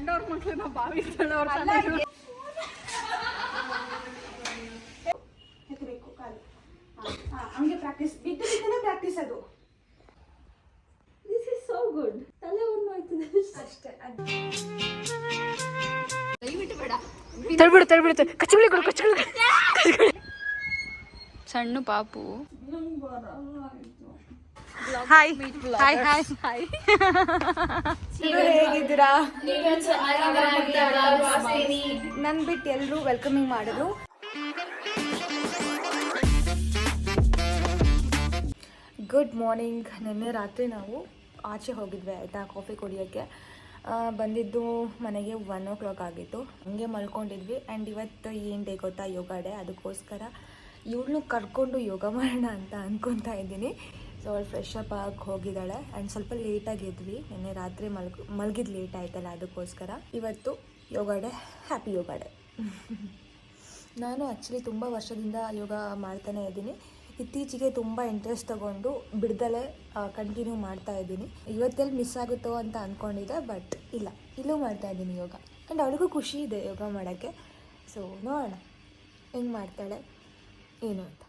ಕಂಡವ್ರ ಮಕ್ಳನ್ನ ಬಾವಿ ತಳ್ಳೋರ್ ಎತ್ತಬೇಕು ಕಾಲು. ಹಂಗೆ ಪ್ರಾಕ್ಟೀಸ್ ಬಿದ್ದು ಬಿದ್ದನೆ ಪ್ರಾಕ್ಟೀಸ್ ಅದು. ದಿಸ್ ಇಸ್ ಸೋ ಗುಡ್ ತಲೆ ಒಂದು ಆಯ್ತದೆ. ಅಷ್ಟೇ ದಯವಿಟ್ಟು ಬೇಡ. ತಳ್ಬಿಡು ತಳ್ಬಿಡು ಕಚ್ಚುಳಿ ಕೊಡು ಕಚ್ಚುಳಿ ಸಣ್ಣ ಪಾಪು. ನಂಗೆ ಬರಲ್ಲ. ಹಾಯ್ ಹಾಯ್ ಹಾಯ್ ಹಾಯ್ ಹೇಗಿದ್ದೀರಾ? ನನ್ ಬಿಟ್ಟು ಎಲ್ಲರೂ ವೆಲ್ಕಮಿಂಗ್ ಮಾಡಿದ್ರು. ಗುಡ್ ಮಾರ್ನಿಂಗ್ ನಿನ್ನೆ ರಾತ್ರಿ ನಾವು ಆಚೆ ಹೋಗಿದ್ವಿ ಆಯಿತಾ? ಕಾಫಿ ಕುಡಿಯೋಕ್ಕೆ. ಬಂದಿದ್ದು ಮನೆಗೆ ಒನ್ ಓ ಕ್ಲಾಕ್ ಆಗಿತ್ತು. ಹಂಗೆ ಮಲ್ಕೊಂಡಿದ್ವಿ. ಆ್ಯಂಡ್ ಇವತ್ತು ಏನು ಡೇ ಗೊತ್ತಾ? ಯೋಗ ಡೇ ಅದಕ್ಕೋಸ್ಕರ ಇವ್ರನ್ನೂ ಕರ್ಕೊಂಡು ಯೋಗ ಮಾಡೋಣ ಅಂತ ಅಂದ್ಕೊತಾ ಇದ್ದೀನಿ. ಸೊ ಅವಳು ಫ್ರೆಶ್ ಅಪ್ ಆಗಿ ಹೋಗಿದ್ದಾಳೆ ಆ್ಯಂಡ್ ಸ್ವಲ್ಪ ಲೇಟಾಗಿ ಇದ್ವಿ ನಿನ್ನೆ ರಾತ್ರಿ ಮಲ್ಗ ಮಲ್ಗಿದ್ದು ಲೇಟ್ ಆಯ್ತಲ್ಲ ಅದಕ್ಕೋಸ್ಕರ. ಇವತ್ತು yoga day happy yoga day. ನಾನು ಆ್ಯಕ್ಚುಲಿ ತುಂಬ ವರ್ಷದಿಂದ ಯೋಗ ಮಾಡ್ತಾನೆ ಇದ್ದೀನಿ. ಇತ್ತೀಚೆಗೆ ತುಂಬ ಇಂಟ್ರೆಸ್ಟ್ ತಗೊಂಡು ಬಿಡ್ದಲೇ ಕಂಟಿನ್ಯೂ ಮಾಡ್ತಾ ಇದ್ದೀನಿ. ಇವತ್ತೆಲ್ಲಿ ಮಿಸ್ ಆಗುತ್ತೋ ಅಂತ ಅಂದ್ಕೊಂಡಿದ್ದೆ ಬಟ್ ಇಲ್ಲ. ಇಲ್ಲೂ ಮಾಡ್ತಾ ಇದ್ದೀನಿ ಯೋಗ. ಆ್ಯಂಡ್ ಅವಳಿಗೂ ಖುಷಿ ಇದೆ ಯೋಗ ಮಾಡೋಕ್ಕೆ. ಸೊ ನೋಡೋಣ. ಹೆಂಗೆ ಮಾಡ್ತಾಳೆ, ಏನು ಅಂತ.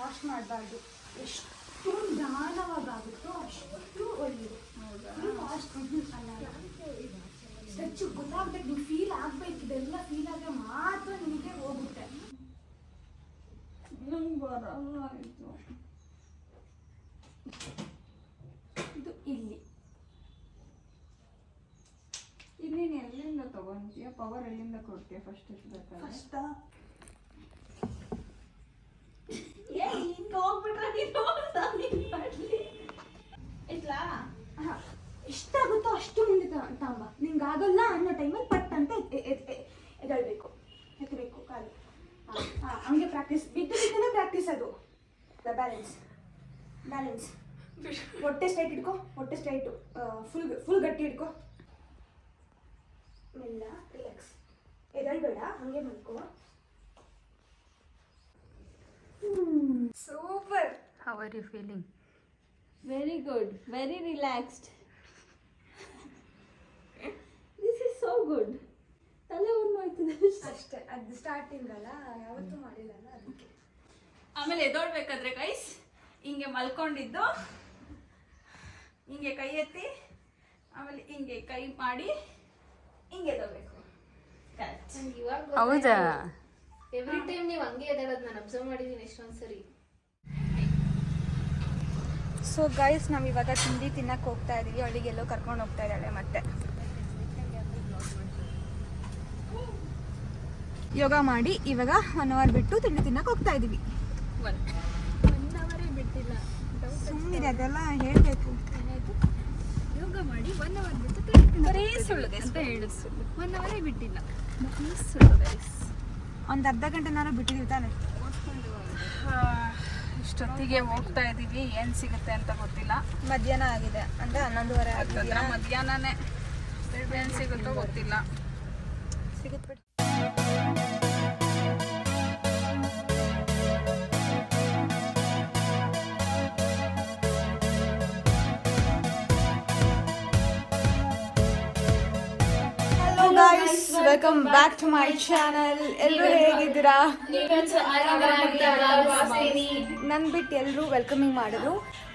ವಾಶ್ ಮಾಡಬಾರ್ದು. ಎಷ್ಟು ನಿಧಾನವಾಗುತ್ತೋ ಅಷ್ಟು ಒಳ್ಳೆಯದು ಸ್ಟ್ರೆಚ್ ಗೊತ್ತಾಗ್ಬೇಕು ನೀವು ಫೀಲ್ ಆಗ್ಬೇಕು. ಇದೆಲ್ಲ ಫೀಲ್ ಆದ್ರೆ ಮಾತ್ರ ನಿಮಗೆ ಹೋಗುತ್ತೆ. ನಂಗೆ ಬರಲ್ಲ ಆಯ್ತು ಇದು ಇಲ್ಲಿ. ಇಲ್ಲಿ ನೀನು ಎಲ್ಲಿಂದ ತಗೊಂತೀಯ? ಪವರ್ ಎಲ್ಲಿಂದ ಕೊಡ್ತೀಯ? ಫಸ್ಟ್ ಎತ್ಬೇಕಾದ್ರೆ ಫಸ್ಟ್ ಏ ಹಿಂಗ ಹೋಗ್ಬಿಟ್ರೆ ನೀನು ನಾನೇನ್ ಮಾಡ್ಲಿ ಇಟ್ಲಾ ಹಾ, ಎಷ್ಟಾಗುತ್ತೋ ಅಷ್ಟು ಮುಂದೆ ತ- ತಾಂಬ ನಿಂಗೆ ಆಗಲ್ಲ ಅನ್ನೋ ಟೈಮಲ್ಲಿ ಪಟ್ ಅಂತ ಎದ್- ಎದ್- ಎದ್- ಎದ್ದೇಳ್ಬೇಕು ಎತ್ತಬೇಕು ಕಾಲು ಹಾ, ಹಾ, ಹಂಗೆ ಪ್ರಾಕ್ಟೀಸ್ ಬಿದ್ದು ಬಿದ್ದನೆ ಪ್ರಾಕ್ಟೀಸ್ ಅದು ಬ್ಯಾಲೆನ್ಸ್ ಬ್ಯಾಲೆನ್ಸ್ ಹೊಟ್ಟೆ ಸ್ಟ್ರೈಟ್ ಇಟ್ಕೋ ಹೊಟ್ಟೆ ಸ್ಟ್ರೈಟು ಫುಲ್ ಫುಲ್ ಗಟ್ಟಿ ಇಟ್ಕೋ. ಮೆಲ್ಲ ರಿಲ್ಯಾಕ್ಸ್ ಎದಳ್ಬೇಡ ಹಂಗೆ ಮಲ್ಕೋ super. How are you feeling very good very relaxed this is so good ತಲೆ ಒಂದು ಆಯ್ತದೆ ಅಷ್ಟೇ. ಅದು ಸ್ಟಾರ್ಟಿಂಗ್ ಅಲ್ಲ ಯಾವತ್ತೂ ಮಾಡಿಲ್ಲಲ್ಲ ಅದಕ್ಕೆ. ಆಮೇಲೆ ಎದೋಡ್ಬೇಕಾದ್ರೆ ಕೈಸ್ ಹಿಂಗೆ ಮಲ್ಕೊಂಡಿದ್ದು ಹಿಂಗೆ ಕೈ ಎತ್ತಿ ಆಮೇಲೆ ಹಿಂಗೆ ಕೈ ಮಾಡಿ ಹಿಂಗೆ ಎದಬೇಕು. ಹೌದಾ? ಎವ್ರಿ ಟೈಮ್ ನೀವು ಹಂಗೆ ಎದ್ದೇಳೋದು ನಾನು ಅಬ್ಸರ್ವ್ ಮಾಡಿದ್ದೀನಿ ಎಷ್ಟೊಂದು ಸರಿ ಸೊ ಗೈಸ್ ನಾವು ಇವಾಗ ತಿಂಡಿ ತಿನ್ನಕ್ಕೆ ಹೋಗ್ತಾ ಇದೀವಿ. ಅವಳಿಗೆಲ್ಲೋ ಕರ್ಕೊಂಡು ಹೋಗ್ತಾ ಇದ್ದಾಳೆ ಮತ್ತೆ. ಯೋಗ ಮಾಡಿ ಇವಾಗ ಒನ್ ಅವರ್ ಬಿಟ್ಟು ತಿಂಡಿ ತಿನ್ನಕ್ಕೆ ಹೋಗ್ತಾ ಇದೀವಿ. ಸುಮ್ಮನೆ ಅದೆಲ್ಲ ಹೇಳಬೇಕು. ಯೋಗ ಮಾಡಿ ಒನ್ ಅವರ್ ಬಿಟ್ಟು ಅಂತ ಹೇಳು ಸುಳ್ಳು. ಒನ್ ಅವರೇ ಬಿಟ್ಟಿಲ್ಲ. ಬರೀ ಸುಳ್ಳು guys. ಒಂದು ಅರ್ಧ ಗಂಟೆ ನಾನು ಬಿಟ್ಟಿದ್ದೀವಿ ತಾನೆ ಇಷ್ಟೊತ್ತಿಗೆ ಹೋಗ್ತಾ ಇದೀವಿ. ಏನ್ ಸಿಗುತ್ತೆ ಅಂತ ಗೊತ್ತಿಲ್ಲ. ಮಧ್ಯಾಹ್ನ ಆಗಿದೆ. ಅಂದ್ರೆ ಹನ್ನೊಂದುವರೆ ಆಗ್ತದೆ ಆಗಿದೆ. ಮಧ್ಯಾಹ್ನನೇ. ಏನ್ ಸಿಗುತ್ತೋ ಗೊತ್ತಿಲ್ಲ. ಸಿಗುತ್ತೆ welcome back to my channel ಎಲ್ಲರೂ ಹೇಗಿದ್ದೀರಾ? ನನ್ ಬಿಟ್ಟು ಎಲ್ಲರೂ ವೆಲ್ಕಮಿಂಗ್ ಮಾಡಿದ್ರು.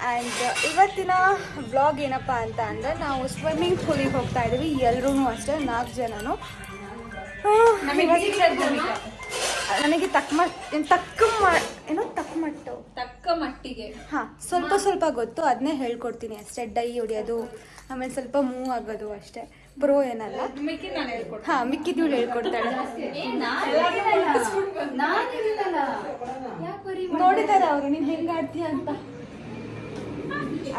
ಆ್ಯಂಡ್ ಇವತ್ತಿನ ವ್ಲಾಗ್ ಏನಪ್ಪ ಅಂತ ಅಂದರೆ ನಾವು ಸ್ವಿಮ್ಮಿಂಗ್ ಪೂಲಿಗೆ ಹೋಗ್ತಾ ಇದ್ದೀವಿ ಎಲ್ಲರೂ ಅಷ್ಟೇ ನಾಲ್ಕು ಜನನು. ನನಗೆ ತಕ್ಕ ಮಟ್ಟ ಏನ್ ತಕ್ಕ ಏನೋ ತಕ್ಕ ಮಟ್ಟು. ತಕ್ಕ ಮಟ್ಟಿಗೆ. ಹಾಂ ಸ್ವಲ್ಪ ಸ್ವಲ್ಪ ಗೊತ್ತು ಅದನ್ನೇ ಹೇಳ್ಕೊಡ್ತೀನಿ ಅಷ್ಟೇ. ಡೈ ಹೊಡಿಯೋದು ಆಮೇಲೆ ಸ್ವಲ್ಪ ಮೂವ್ ಆಗೋದು ಅಷ್ಟೇ. ಬ್ರೋ ಏನಲ್ಲ. ಹಾಂ ಮಿಕ್ಕಿದೀವಳು ಹೇಳ್ಕೊಡ್ತಾಳೆ. ನೋಡಿದಾರ ಅವರು ನೀನು ಹೆಂಗೆ ಆಡ್ತೀಯ ಅಂತ.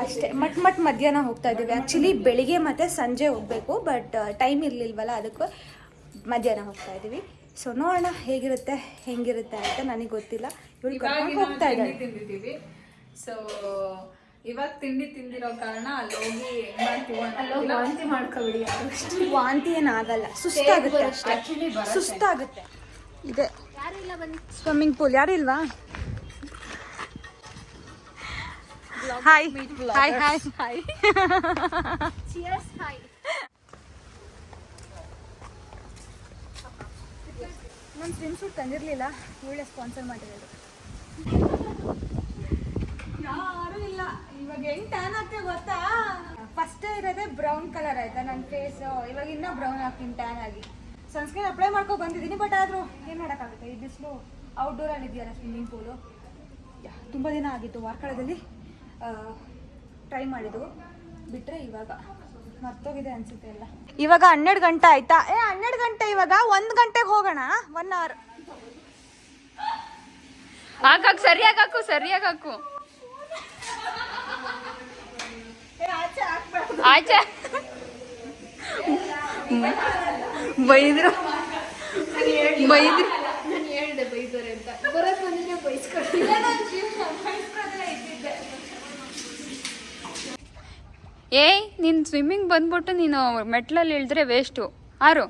ಅಷ್ಟೇ ಮಟ್ ಮಟ್ ಮಧ್ಯಾಹ್ನ ಹೋಗ್ತಾ ಇದೀವಿ ಆ್ಯಕ್ಚುಲಿ ಬೆಳಿಗ್ಗೆ ಮತ್ತೆ ಸಂಜೆ ಹೋಗಬೇಕು ಬಟ್ ಟೈಮ್ ಇರಲಿಲ್ವಲ್ಲ ಅದಕ್ಕೂ ಮಧ್ಯಾಹ್ನ ಹೋಗ್ತಾ ಇದ್ದೀವಿ. ಸೊ ನೋಡೋಣ ಹೇಗಿರುತ್ತೆ ಹೆಂಗಿರುತ್ತೆ ಅಂತ ನನಗೆ ಗೊತ್ತಿಲ್ಲ. ಇವಳು ಕರ್ಕೊಂಡು ಹೋಗ್ತಾ ತಿಂಡಿ ಇದ್ದಾಳೆ. ತಿಂದಿದ್ದೀವಿ. ಸೊ ಇವಾಗ ತಿಂಡಿ ತಿಂದಿರೋ ಕಾರಣ ಅಲ್ಲಿ ಹೋಗಿ ವಾಂತಿ ಮಾಡ್ಕೊಬಿಡಿ ವಾಂತಿ ಏನಾಗಲ್ಲ ಸುಸ್ತಾಗುತ್ತೆ. ಅಷ್ಟೇ ಸುಸ್ತಾಗುತ್ತೆ. ಇದೆ. ಸ್ವಿಮ್ಮಿಂಗ್ ಪೂಲ್ ಯಾರು ಇಲ್ವಾ? ಹಾಯ್ ಹಾಯ್ ಹಾಯ್ ಹಾಯ್ ನಾನು ಸ್ವಿಮ್ ಸೂಟ್ ತಂದಿರಲಿಲ್ಲ ಇವಳೆ ಸ್ಪಾನ್ಸರ್ ಮಾಡಿರೋದು. ಯಾರು ಇಲ್ಲ. ಇವಾಗ ಹೆಂಗ್ ಟ್ಯಾನ್ ಆಗ್ತೇವೆ ಗೊತ್ತಾ? ಫಸ್ಟ್ ಇರೋದೇ ಬ್ರೌನ್ ಕಲರ್ ಆಯ್ತಾ ನನ್ನ ಫೇಸ್ ಇವಾಗ ಇನ್ನೂ ಬ್ರೌನ್ ಹಾಕ್ತೀನಿ ಟ್ಯಾನ್ ಆಗಿ. ಸನ್ಸ್ಕ್ರೀನ್ ಅಪ್ಲೈ ಮಾಡ್ಕೊ ಬಂದಿದ್ದೀನಿ ಬಟ್ ಆದರೂ ಏನು ಮಾಡೋಕ್ಕಾಗುತ್ತೆ? ಈ ಬಿಸಿಲು ಔಟ್ಡೋರಲ್ಲಿ ಇದೆಯಲ್ಲ ಸ್ವಿಮ್ಮಿಂಗ್ ಪೂಲು ತುಂಬ ದಿನ ಆಗಿತ್ತು ವಾರ್ಕಳದಲ್ಲಿ ಟ್ರೈ ಮಾಡಿದ್ದು. ಬಿಟ್ಟರೆ ಇವಾಗ ಮರ್ತೋಗಿದೆ ಅನ್ಸುತ್ತೆ ಎಲ್ಲ. ಇವಾಗ ಹನ್ನೆರಡು ಗಂಟೆ ಆಯ್ತಾ? ಏ ಹನ್ನೆರಡು ಗಂಟೆ ಇವಾಗ? ಒಂದ್ ಗಂಟೆಗೆ ಹೋಗೋಣ? ಒನ್ ಅವರ್ ಹಾಕಾಕು ಸರಿಯಾಗಿ ಹಾಕು ಸರಿಯಾಗಿ ಹಾಕು ಆಚೆ. ಬೈದ್ರು. ಬೈದ್ರು. ನಾನು ಹೇಳ್ದೆ ಬೈತಾರೆ ಅಂತ. ಬರೋದ್ ಬಂದಿದ್ರೆ ಬೈಸ್ಕೊಳ್ತೀನಿ ಏಯ್ ನೀನು ಸ್ವಿಮ್ಮಿಂಗ್ ಬಂದ್ಬಿಟ್ಟು ನೀನು ಮೆಟ್ಲಲ್ಲಿ ಇಳಿದ್ರೆ ವೇಸ್ಟು ಆರು.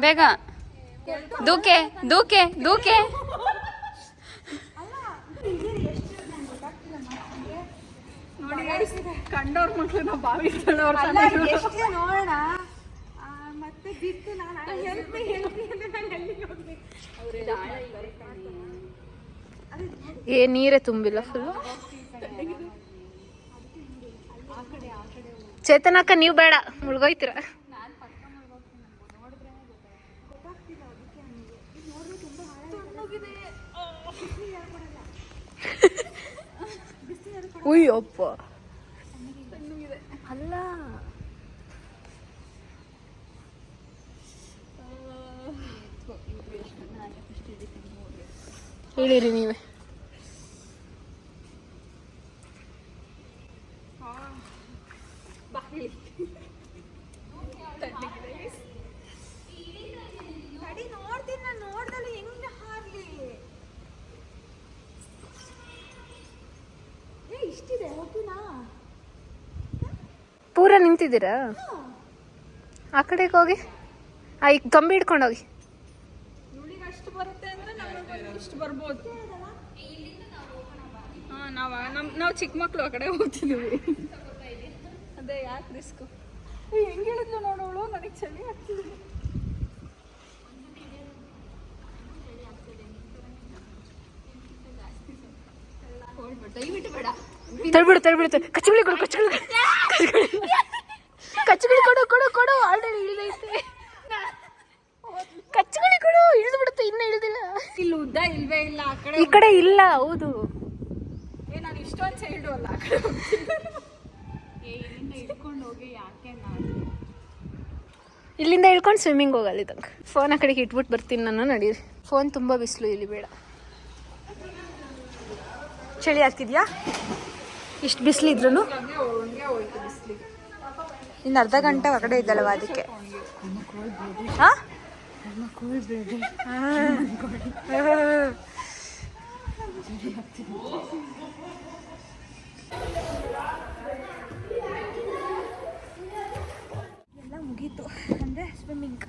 ಬೇಗ. ದೂಕೆ ದೂಕೆ ದೂಕೆ. ಕಂಡವ್ರ ಮಕ್ಳು ನಾವು ಬಾವಿ ತಳ್ಳೋರ್ ಎಷ್ಟೇ ನೋಡೋಣ? ಆ, ಮತ್ತೆ ಬಿತ್ತು ನಾನು ಹೆಲ್ಪ್ ಹೆಲ್ಪ್ ಅಂದ್ರೆ ನಾನು ಎಲ್ಲಿಗೆ ಹೋಗ್ಬೇಕು ಏ ನೀರೇ ತುಂಬಿಲ್ಲ ಫುಲ್ಲು ಚೇತನಕ್ಕ ನೀವು ಬೇಡ ಮುಳುಗೋಯ್ತೀರ. ಉಯ್ಯಪ್ಪ ಅಲ್ಲ. ಹೇಳಿರಿ ನೀವೇ. ನಡಿ ನೋಡ್ತೀನಿ ನಾನು ನೋಡ್ದಲ್ಲಿ ಹೆಂಗ್ ಹಾರ್ಲಿ? ಏ ಇಷ್ಟಿದೆ ಪೂರ ನಿಂತಿದ್ದೀರಾ? ಆ ಕಡೆಗೆ ಹೋಗಿ? ಆ ಈಗ ಕಂಬಿ ಹಿಡ್ಕೊಂಡು ಹೋಗಿ. ಇವಳಿಗೆ ಅಷ್ಟು ಬರುತ್ತೆ ಅಂದ್ರೆ ನಮಗೆ ಇಷ್ಟು ಬರ್ಬೋದು. ಹಾಂ ನಾವು ನಮ್ಮ ನಾವು ಚಿಕ್ಕ ಮಕ್ಕಳು ಆ ಕಡೆ ಹೋಗ್ತಿದ್ದೀವಿ ಅದೇ ಯಾಕೆ ರಿಸ್ಕು ಹೆಂಗೆ ಹೇಳಿದ್ಲು ನೋಡೋಳು ನನಗೆ ಚಳಿ ಆಗ್ತಿದೆ. ತಳ್ಬಿಡು ತಳ್ಬಿಡು ಕಚ್ಚುಳಿ ಕೊಡು ಕಚ್ಚುಳಿ ಕಚ್ಚುಳಿ ಕೊಡು ಕೊಡು ಕೊಡು. ಆಲ್ರೆಡಿ ಇಳಿದೈತೆ ಕಚ್ಚುಳಿ ಕೊಡು. ಇಳಿದು ಬಿಡುತ್ತೆ ಇನ್ನ ಇಳಿದಿಲ್ಲ. ಇಲ್ಲಿ ಉದ್ದ ಇಲ್ವೇ ಇಲ್ಲ ಆ ಕಡೆ ಈ ಕಡೆ ಇಲ್ಲ ಹೌದು. ಏ ನಾನು ಇಷ್ಟೊಂದು ಸೈಡು ಅಲ್ಲ ಆ ಕಡೆ ಏ ಇಲ್ಲಿಂದ ಇಳ್ಕೊಂಡು ಸ್ವಿಮ್ಮಿಂಗ್ ಹೋಗಲ್ಲ ಇದಕ್ಕೆ ಫೋನ್ ಆ ಕಡೆಗೆ ಇಟ್ಬಿಟ್ಟು ಬರ್ತೀನಿ ನಾನು ನಡೀರಿ ಫೋನ್ ತುಂಬ ಬಿಸಿಲು ಇಲ್ಲಿ, ಬೇಡ. ಚಳಿ ಆಗ್ತಿದ್ಯಾ? ಇಷ್ಟು ಬಿಸಿಲಿದ್ರು ಇನ್ನು ಅರ್ಧ ಗಂಟೆ ಹೊರಗಡೆ ಇದ್ದಲ್ವ ಅದಕ್ಕೆ. ಹಾ? ಮುಗೀತು ಅಂದರೆ ಸ್ವಿಮ್ಮಿಂಗ್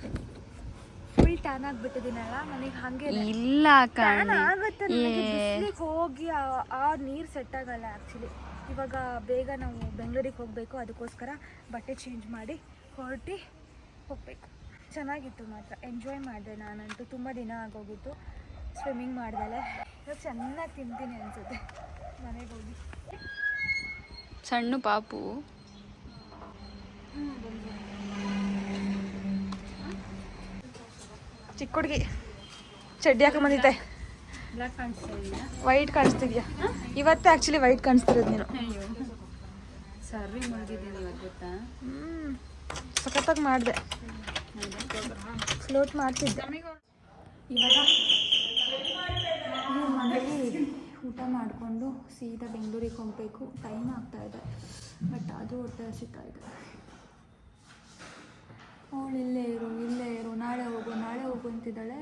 ಫುಲ್ ಟ್ಯಾನ್ ಆಗಿಬಿಟ್ಟಿದ್ದೀನಲ್ಲ ನನಗೆ ಹಾಗೆ ಇಲ್ಲ ಟ್ಯಾನ್ ಆಗುತ್ತೆ ನನಗೆ ಬಿಸ್ಲಿಗೆ ಹೋಗಿ ಆ- ಆ ನೀರು ಸೆಟ್ ಆಗಲ್ಲ ಆ್ಯಕ್ಚುಲಿ ಇವಾಗ ಬೇಗ ನಾವು ಬೆಂಗಳೂರಿಗೆ ಹೋಗಬೇಕು ಅದಕ್ಕೋಸ್ಕರ ಬಟ್ಟೆ ಚೇಂಜ್ ಮಾಡಿ ಹೊರಟಿ ಹೋಗಬೇಕು. ಚೆನ್ನಾಗಿತ್ತು ಮಾತ್ರ. ಎಂಜಾಯ್ ಮಾಡಿದೆ ನಾನಂತೂ. ತುಂಬ ದಿನ ಆಗೋಗಿತ್ತು ಸ್ವಿಮ್ಮಿಂಗ್ ಮಾಡ್ದಲೆ. ಇವಾಗ ಚೆನ್ನಾಗಿ ತಿಂತೀನಿ ಅನಿಸುತ್ತೆ ಮನೆಗೆ ಹೋಗಿ. ಸಣ್ಣ ಪಾಪು. ಚಿಕ್ಕ ಹುಡುಗಿ. ಚಡ್ಡಿ ಹಾಕಿ ಬಂದಿದ್ದೆ. ವೈಟ್ ಕಾಣಿಸ್ತಿದ್ಯಾ? ಇವತ್ತೇ ಆ್ಯಕ್ಚುಲಿ ವೈಟ್ ಕಾಣಿಸ್ತಿರೋದು ನೀನು. ಗೊತ್ತಾ? ಹ್ಞೂ ಸಖತ್ತಾಗಿ ಮಾಡಿದೆ. ಫ್ಲೋಟ್ ಮಾಡ್ತಿದ್ದೆ. ಇವಾಗ ಮನೇಲಿ ಊಟ ಮಾಡಿಕೊಂಡು ಸೀದಾ ಬೆಂಗಳೂರಿಗೆ ಹೋಗಬೇಕು. ಟೈಮ್ ಆಗ್ತಾ ಇದೆ. ಬಟ್ ಅದು ಹೊಟ್ಟೆ ಹಸಿತಾ ಇದೆ. ಅವಳು ಇಲ್ಲೇ ಇರು ಇಲ್ಲೇ ಇರು ನಾಳೆ ಹೋಗು ನಾಳೆ ಹೋಗು ಅಂತಿದ್ದಾಳೆ.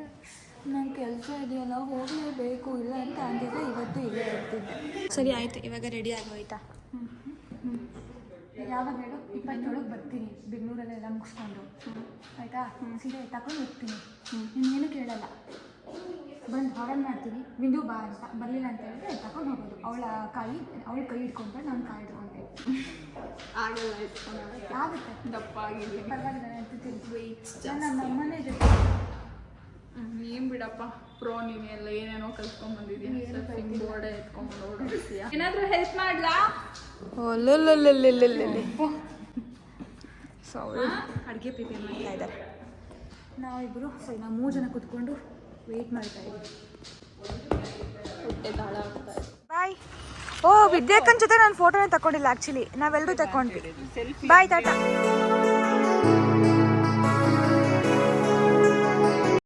ನಂಗೆ ಕೆಲಸ ಇದೆಯಲ್ಲ ಹೋಗಲೇಬೇಕು ಇಲ್ಲ ಅಂತ ಅಂದಿದ್ದೆ ಇವತ್ತು ಇಲ್ಲೇ ಇರ್ತಿದ್ದೆ. ಸರಿ ಆಯಿತು ಇವಾಗ ರೆಡಿ ಆಗೋಯ್ತಾ ಯಾವಾಗ ಹೇಳು? ಇಪ್ಪತ್ತೇಳಕ್ಕೆ ಬರ್ತೀನಿ ಬೆಂಗಳೂರಲ್ಲೆಲ್ಲ ಮುಗಿಸ್ಕೊಂಡು. ಆಯಿತಾ? ಸೀರೆ ತಗೊಂಡು ಹೋಗ್ತೀನಿ. ಇನ್ನೇನು ಕೇಳಲ್ಲ? ಬಂದು ಹಾರನ್ ಮಾಡ್ತೀನಿ ಬಿಂದು ಬಾ ಅಂತ. ಬರಲಿಲ್ಲ ಅಂತ ಹೇಳಿದ್ರೆ ತಗೊಂಡು ಹೋಗೋದು. ಅವಳ ಕೈ ಅವಳ ಕೈ ಇಟ್ಕೊಂಡ್ರೆ ನಾನು ಕಾಯಿ ಇಟ್ಕೊಂಡೆ ಆಗಲ್ಲ ಆಗುತ್ತೆ. ದಪ್ಪ ಪರವಾಗಿಲ್ಲ ನಾನು ತಿಂತೀನಿ ನಾನು ನಮ್ಮ ಅಮ್ಮನೇ ಜೊತೆ. ಬಿಡಪ್ಪ. ಪ್ರೋ ನೀನೆಲ್ಲ ಏನೇನೋ ಕಲ್ತ್ಕೊಂಡ್ ಬೋರ್ಡ್ ಎತ್ಕೊಂಡ್ ಓಡಿಸ್ತೀಯ ಏನಾದ್ರೂ ಹೆಲ್ಪ್ ಮಾಡ್ಲಾ? ಸೊ ಅಡುಗೆ ಪ್ರಿಪೇರ್ ಮಾಡ್ತಾ ಇದ್ದಾರೆ. ನಾವಿಬ್ಬರು ಸರಿ ನಾವು ಮೂರು ಜನ ಕೂತ್ಕೊಂಡು ವೆಯ್ಟ್ ಮಾಡ್ತಾ ಬಾಯ್ ಓ ವಿದ್ಯಾಕನ್ ಜೊತೆ ನಾನು ಫೋಟೋನೇ ತಗೊಂಡಿಲ್ಲ ಆ್ಯಕ್ಚುಲಿ ನಾವೆಲ್ಲರೂ ತಗೊಂಡ್ವಿ ಬಾಯ್ ಟಾಟಾ